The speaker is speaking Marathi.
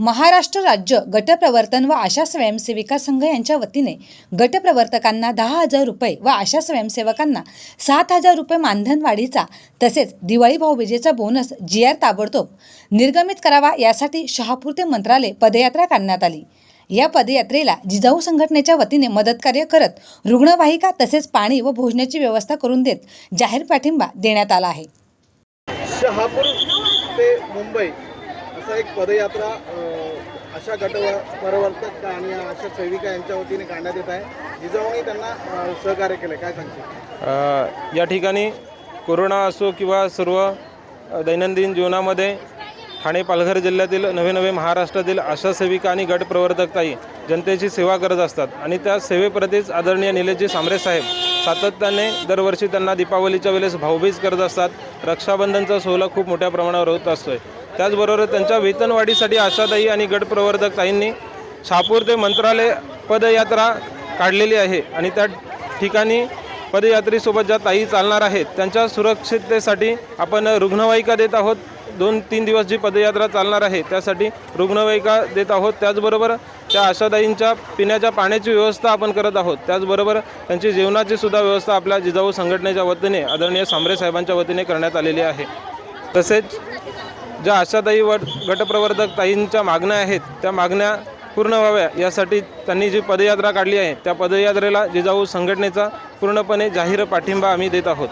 महाराष्ट्र राज्य गटप्रवर्तन व आशा स्वयंसेविका संघ यांच्या वतीने गटप्रवर्तकांना दहा हजार रुपये व आशा स्वयंसेवकांना सात हजार रुपये मानधनवाढीचा तसेच दिवाळी भाऊबीजेचा बोनस जी आर ताबडतोब निर्गमित करावा यासाठी शहापूर ते मंत्रालय पदयात्रा काढण्यात आली. या पदयात्रेला जिजाऊ संघटनेच्या वतीने मदतकार्य करत रुग्णवाहिका तसेच पाणी व भोजनाची व्यवस्था करून देत जाहीर पाठिंबा देण्यात आला आहे. शहापूर ते मुंबई असा एक पदयात्रा अशा गट परवर्तक आणि अशा सेविका यांच्या वतीने काढण्यात येत आहे? जिजाऊनी त्यांना सहकार्य केलं काय सांगते या ठिकाणी कोरोना असो किंवा सर्व दैनंदिन जीवनामध्ये ठाणे पालघर जिल्ह्यातील नवे नवे महाराष्ट्रातील आशा सेविका आणि गट प्रवर्तकताई जनतेची सेवा करत असतात. आणि त्या सेवेप्रतीच आदरणीय निलेशजी सांबरे साहेब सातत्याने दरवर्षी त्यांना दीपावलीच्या वेळेस भाऊबीज करत असतात. रक्षाबंधनचा सोहळा खूप मोठ्या प्रमाणावर होत असतोय. त्याचबरोबर त्यांच्या वेतनवाढीसाठी आशाताई आणि गटप्रवर्धक ताईंनी शापूर ते मंत्रालय पदयात्रा काढलेली आहे आणि त्या ठिकाणी पदयात्रेसोबत ज्या ताई चालणार आहेत त्यांच्या सुरक्षिततेसाठी आपण रुग्णवाहिका देत आहोत. दोन तीन दिवस जी पदयात्रा चालणार आहे त्यासाठी रुग्णवाहिका देत आहोत. त्याचबरोबर त्या आशादाईंच्या पिण्याच्या पाण्याची व्यवस्था आपण करत आहोत. त्याचबरोबर त्यांची जेवणाची सुद्धा व्यवस्था आपल्या जिजाऊ संघटनेच्या वतीने आदरणीय सांबरे साहेबांच्या वतीने करण्यात आलेली आहे. तसेच ज्या आशाताई व गटप्रवर्तक ताईंच्या मागण्या आहेत त्या मागण्या पूर्ण व्हाव्या यासाठी त्यांनी जी पदयात्रा काढली आहे त्या पदयात्रेला जिजाऊ संघटनेचा पूर्णपणे जाहीर पाठिंबा आम्ही देत आहोत.